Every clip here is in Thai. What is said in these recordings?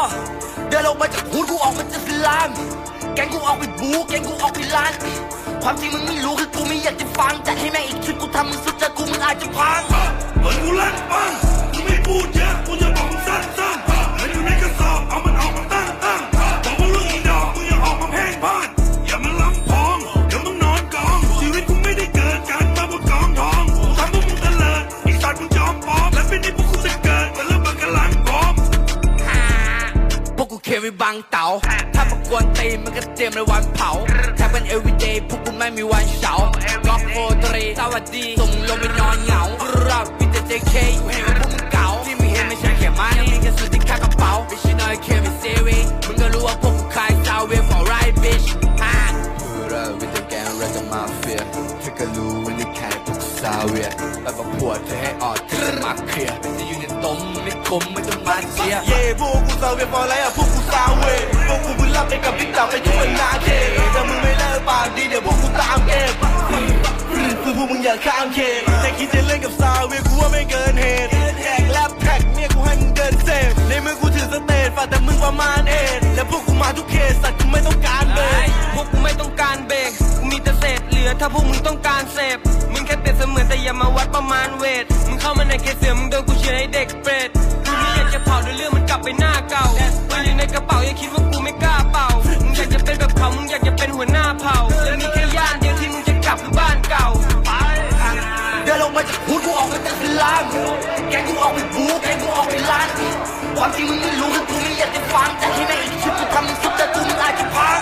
ออกมาจากหูกูออกมาจากสลาม แกงกูออกไปบูแกงกูออกไปล้าน ความจริงมึงไม่รู้คือกูไม่อยากจะฟังจัดให้แม่งอีกชุดกูทำมึงสุดจะกูมึงอาจจะพัง เคยบังเต๋าถ้าประกวนตีมันก็เตรียมในวันเผาแทบเป็น everyday พวกกูไม่มีวันเฉาก็โอตรีสวัสดีส่งลงไปนอนเหงารับวิจ JK กูเห็นว่าพวกมึงเก่าที่มึงเห็นไม่ใช่แค่มานี่แค่สุดที่ค่ากระเป๋าไม่ใช่น้อยเคไม่เซเวมึงก็รู้ว่าพวกกูขายซาวเวฟ for right bitch ฮ่า Put up with the gang เราจะมาเฟียเธอก็รู้ว่านี่แค่พวกซาเวียไปบอกผัวเธอให้ออกเธอมาเคลียร์จะอยู่ในต้มไม่คมไม่ต มาเชียร์เย่พวกกูซาเวียฟอร์ไรอะพวกกูซาเวพวกกูบุญรับไปกับพิกจับไปทั่วนาเขตถ้ามึงไม่เลิกปากดีเดี๋ยวพวกกูตามเก็บคือพวกมึงอย่าข้ามเขตแต่คิดจะเล่นกับซาเวียกูว่าไม่เกินเหตุแจกแลบแท็กเนี่ยกูให้มึงเดินเซฟในมือกูถือสเตทฝากแต่มึงประมาณเอ็ดและพวกกูมาทุกเคสสัตว์กูไม่ต้องการเบรกพวกกูไม่ต้องการเบรกกูมีแต่เศษเหลือถ้าพวกมึงต้องการเสพมึงแค่เปรียบเสมือนแต่อย่ามาวัดประมาณเวทมึงเข้ามาในเคสเสือมึงโดนกูเชียร์ให้เด็กเปรต ลามแกงกูออกไปบูแกงกูออกไปล้านความจริงมึงไม่รู้คือกูไม่อยากจะฟังจัดให้แม่งอีกชุดกูทำมึงสุดจะกูมึงอาจจะพัง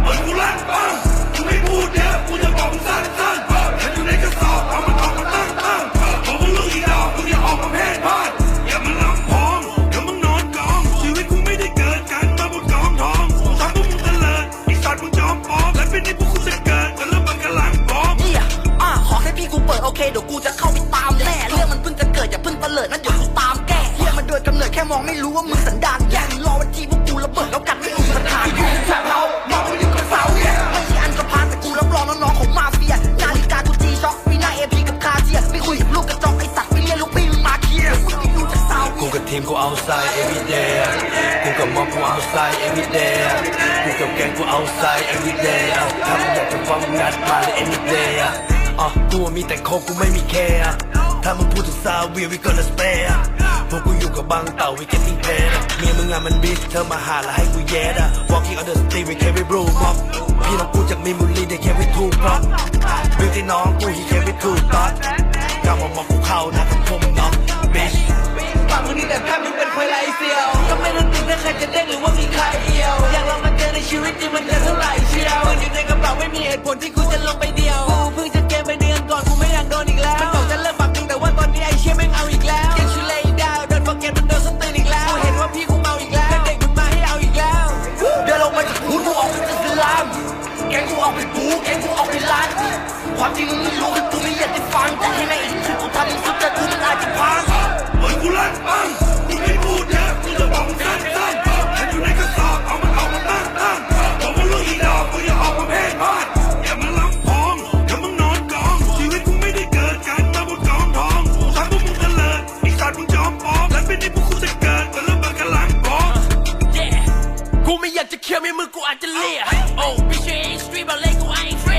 เหมือนกูลั่นปังกูไม่พูดเยอะกูจะบอกมึงสั้นๆมันอยู่ในกระสอบเอามันออกมาตั้งตั้งบอกว่าลูกอีดอกกูอย่าออกมาแพร่งพลาดอย่ามาลำพองเดี๋ยวมึงนอนกองชีวิตกูไม่ได้เกิดการมาบนกองทองกูทำพวกมึงเตลิดไอ้สัตว์มึงจอมปลอมและเป็นที่พวกกูจะเกิดแต่เริ่มมากระลังพร้อมเนี่ยอะขอแค่พี่กูเปิดโอเคเดี๋ยวกูจะเข้าไป ว่ามึงสันดานแย่รอวันที่พวกกูระเบิดแล้วกันไม่มีปัญหาอยู่แถวเรามองไม่อยู่กับเสาเนี่ยไม่ใช่อันสะพานแต่กูรับรองน้องๆของมาเฟีย นาฬิกากูจีช็อกมีหน้าเอพีกับคาเทียไม่คุยกับลูกกระจอกไอสัตว์ไม่เรียนลูกพี่มึงมาเคลียร์มึงไม่รู้จากเสากูกับทีมกูเอาไซ everyday กูกับมอบกูเอาไซ everyday กูกับแกงกูเอาไซ everyday ถ้ามึงอยากจะฟังมึงนัดมาเลย any day อะกูมีแต่โคกกูไม่มีแคร์ถ้ามึงพูดถึงซาวี we gonna spare พวกกูอยู่กับบางเต่า we getting paid เมียมึงอะมันบิชเธอมาหาแล้วให้กูแย่ดะ walking on the street we carry blue mop พี่น้องกูจากมีมูลลีได้แค่ we two pop บิวที่น้องกู he carry two thought กำมามองกูเข้านะกับผมเนาะ bitch แกงกูออกไปบูแกงกูออกไปล้านความจริงมึงไม่รู้คือกูไม่อยากจะฟังจัดให้แม่อีกชุดกูทำมึงสุดจะกูมึงอาจจะพังเหมือนกูลั่นปังกูไม่พูดเยอะกูจะบอกมึงสั้นๆมันอยู่ในกระสอบเอามันออกมาตั้งตั้งบอกว่าลูกอีดอกกูอย่าออกมาแพร่งพลาดอย่ามาล้ำพองเดี๋ยวมึงนอนกองชีวิตกูไม่ได้เกิดการมาบนกองทองกูทำพวกมึงเตลิดอ้สัตว์มึงจอมปลอมและเป็นที่พวกกูจะเกิดแต่เริ่มมากระลังพร้อม Yeah กูไม่อยากจะเคี่ยวมีมือกูอาจจะเลี่ยโอ้ รีบอาเลยกูไอเฟร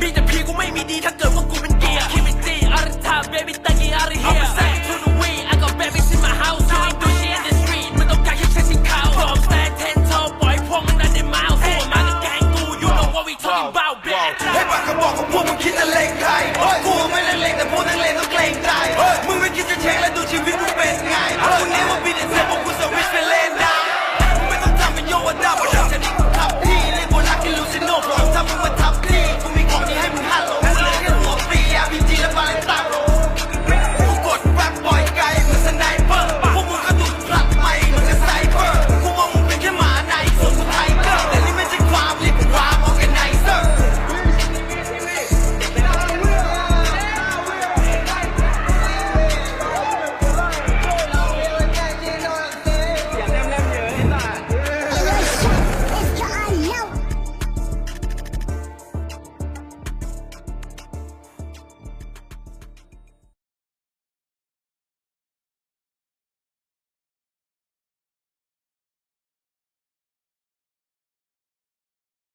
มีแต่พี่กูไม่มีดีถ้าเกิดว่ากูเป็นเกียร์คิมิตี้อาริทาเบบี้ตังกี้อาริเฮีย I'm back to the way I got babies in house doing do shit in the street มันต้องการแค่ใช้สิ่งเขาผมแฟนเทนทอปล่อยพกงนั้นในมาส์ส่วนมากับแกงกู you know what we talking ทให้ปากกระบอกขอพวกมึงคิดนัเลงไทยกูไม่นันเลงแต่พวกนันเลงต้องเกรงใจมึงไม่คิดจะเช็คและดูชีวิตมึงเป็นไงมึงเนี้มันบินเอ็นเซ็ตพวกกูสวิชเป็นเล